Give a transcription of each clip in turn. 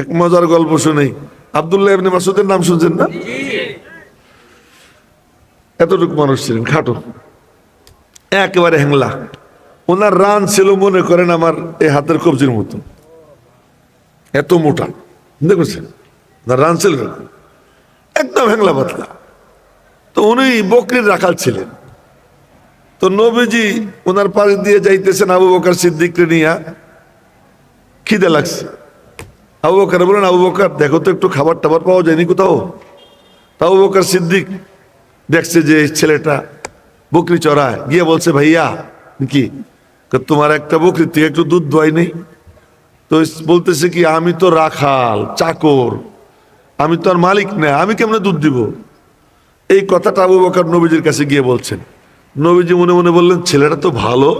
এক মজার গল্প শুনি আবদুল্লাহ ইবনে মাসুদের নাম শুনছেন না? এতটুকু মানুষ ছিলেন, খাটো। একেবারে হ্যাংলা ওনার রান ছিল, মনে করেন আমার এই হাতের কবজির মতো। এত মোটা। দেখেছেন? ওনার রান ছিল একদম হ্যাংলা পাতলা। তো উনি বকরির রাখাল ছিলেন। তো নবীজি ওনার পাশ দিয়ে যাইতেছেন আবু বকার সিদ্দিককে নিয়ে। খিদে লাগছে। আবু বকার বলেন, আবু বকার, দেখো তো একটু খাবার টাবার পাওয়া যায়নি কোথাও? তা আবু বকার সিদ্দিক দেখছে যে ছেলেটা বকরি চড়ায়। গিয়ে বলছে, ভাইয়া, কি? তোমার একটা বকরির থেকে একটু দুধ দোয়াই নেই? তো বলতেছে কি, আমি তো রাখাল, চাকর, আমি তো আর মালিক না, আমি কেমনে দুধ দিব? এই কথাটা আবু বকার নবীজির কাছে গিয়ে বলছেন। নবীজি মনে মনে বললেন, ছেলেটা তো ভালো।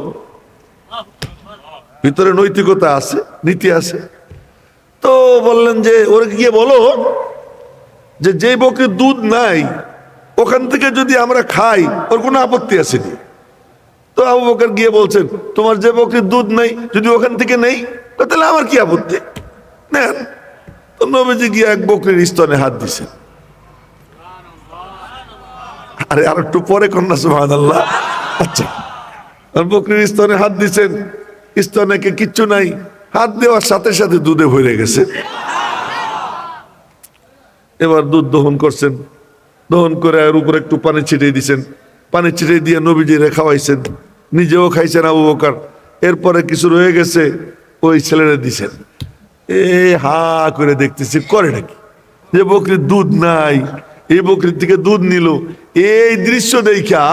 ভিতরে নৈতিকতা আছে, নীতি আছে। তো বললেন যে, ওরে গিয়ে বলো যে যে বকরির দুধ নাই, ওখান থেকে যদি আমরা খাই, ওর কোনো আপত্তি আসেনি। তো আবু বকর গিয়ে বলছেন, তোমার যে বকরির দুধ নাই, যদি ওখান থেকে নেই তাহলে আমার কি আপত্তি? নেন। তো নবীজি গিয়ে এক বকরির স্তনে হাত দিছেন। আরে, আর একটু পরে কন্যা সুহান আল্লাহ আচ্ছা বকরির স্তনে হাত দিছেন স্তনে কিচ্ছু নাই। হাত দেওয়ার সাথে সাথে দুধে ভরে গেছে। এবার দুধ দহন করছেন। দহন করে আর উপরে একটু পানি ছিটিয়ে দিছেন। পানি ছিটিয়ে দিয়ে নবীজিরে খাওয়াইছেন। নিজেও খাইছেন আবু বকার। এরপরে কিছু রয়ে গেছে, ওই ছেলেরা দিছেন। এ হা করে দেখতেছি, করে নাকি? যে বকরির দুধ নাই, এই বকরির থেকে দুধ নিল। এই দৃশ্য দেখা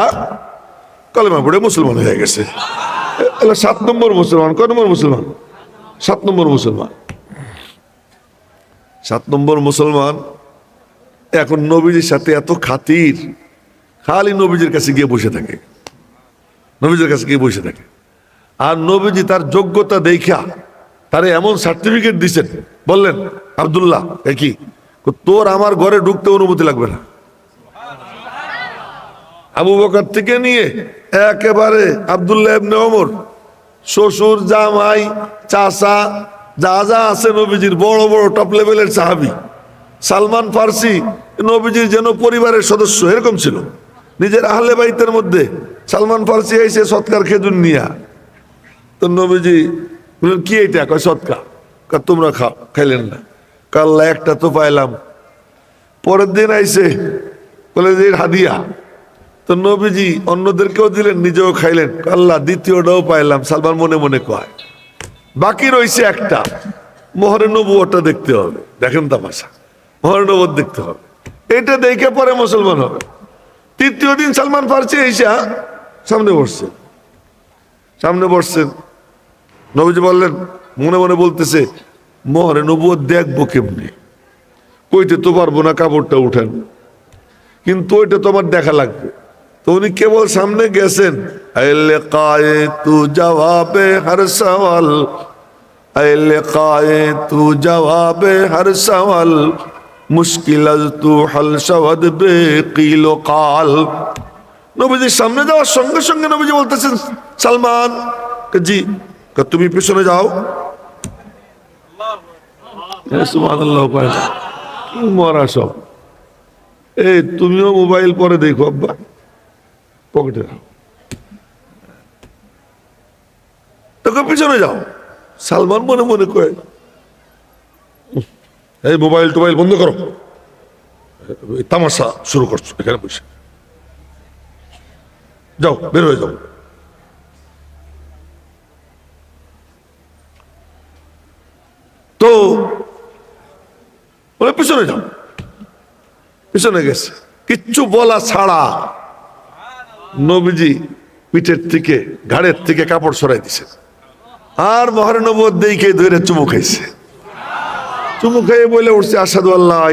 কলেমা পড়ে মুসলমান হয়ে গেছে। সাত নম্বর মুসলমান ক নম্বর মুসলমান? সাত নম্বর মুসলমান। সাত নম্বর মুসলমান, এখন নবীজির সাথে এত খাতির, খালি নবীজির কাছে গিয়ে বসে থাকে। নবীজির কাছে গিয়ে বসে থাকে। আর নবীজি তার যোগ্যতা দেখা তারে এমন সার্টিফিকেট দিছেন, বললেন, আব্দুল্লাহ, এ কি, তোর আমার ঘরে ঢুকতে অনুমতি লাগবে না। আবু বকর থেকে নিয়ে একেবারে আব্দুল্লাহ ইবনে ওমর শ্বশুর জামাই চাচা যা যা আছে নবীজির বড় বড় টপ লেভেলের সাহাবি। সালমান ফার্সি নবীজির যেন পরিবারের সদস্য এরকম ছিল। নিজের আহলে বাইতের মধ্যে সালমান ফার্সি এসে সৎকার খেজুর নিয়া। তো নবীজি বললেন কি এটা? কয় সৎকা কয়, তোমরা খাও খাইলেন না। কাল্লা একটা তো পাইলাম। পরের দিন আইসে বলে যে হাদিয়া। তো নবীজি অন্যদেরকেও দিলেন, নিজেও খাইলেন। আল্লাহ দ্বিতীয়টাও পাইলাম, সালমান মনে মনে কয়। বাকি রয়েছে একটা, মোহরে নবুয়টা দেখতে হবে। দেখেন তামাশা, মোহরে নবুয় দেখতে হবে। এটা দেখে পরে মুসলমান হবে। তৃতীয় দিন সালমান ফার্সি এসা সামনে বসছেন সামনে বসছেন নবীজি বললেন, মনে মনে বলতেছে, মোহরে নবুয় দেখব কেমনি? কইতে তো পারব না কাপড়টা উঠেন। কিন্তু ওইটা তোমার দেখা লাগবে। তো উনি কেবল সামনে গেছেন। তু জবাবে হর সওয়াল। তু জবাবে হর সওয়াল। মুশকিল তু হল সওয়াদ বে কিলো। কাল নবীজির সামনে যাওয়ার সঙ্গে সঙ্গে নবীজি বলতেছেন সালমান জি তুমি পিছনে যাও। মরা সব। এই তুমিও মোবাইল পরে দেখো আব্বা। পকেটে তোকে পিছনে যাও। সালমান মনে মনে "উহ, এই মোবাইল টোবাইল বন্ধ করো। তামাশা শুরু করছ এখানে বসে। যাও বের হয়ে যাও। তো বলে পিছনে যাও। পিছনে গেছে। কিচ্ছু বলা ছাড়া নবীজি পিঠের থেকে, ঘাড়ের থেকে কাপড় সরাই দিছে। আর মহানবর দেখে ধরে চুমু খাইছে। চুমু খাইয়ে বলে উঠছে আসাদু আল্লাহ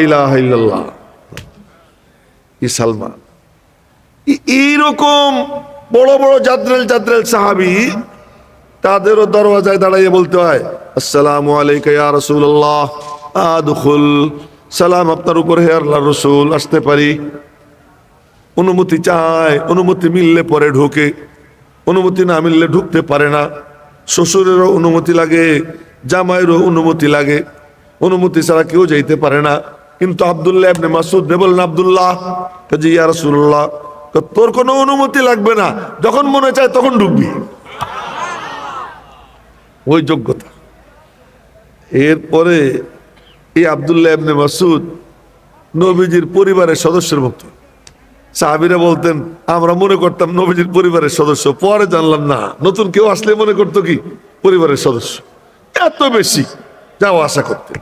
ইল্লাল্লাহ। ই এইরকম বড় বড় জাদ্রেল জাদ্রেল সাহাবি, তাদেরও দরওয়াজায় দাঁড়াইয়ে বলতে হয়, আসসালামু আলাইকা ইয়া সালাম আপনার উপর হে আল্লাহ রসুল, আসতে পারি। অনুমতি চায়, অনুমতি মিললে পরে ঢোকে। অনুমতি না মিললে ঢুকতে পারে না। শ্বশুরেরও অনুমতি লাগে, জামাইয়েরও অনুমতি লাগে। অনুমতি ছাড়া কেউ যাইতে পারে না। কিন্তু আবদুল্লাহ আপনি মাসুদ নে বললেন আবদুল্লাহ জি ইয়া রাসূলুল্লাহ, তো তোর কোনো অনুমতি লাগবে না। যখন মনে চায় তখন ঢুকবি। ওই যোগ্যতা। এরপরে এই আবদুল্লাহ ইবনে মাসুদ নবীজির পরিবারের সদস্যের মতো সাহাবিরা বলতেন, আমরা মনে করতাম নবীজির পরিবারের সদস্য, পরে জানলাম না। নতুন কেউ আসলে মনে করতো কি? পরিবারের সদস্য। এত বেশি যাও আশা করতেন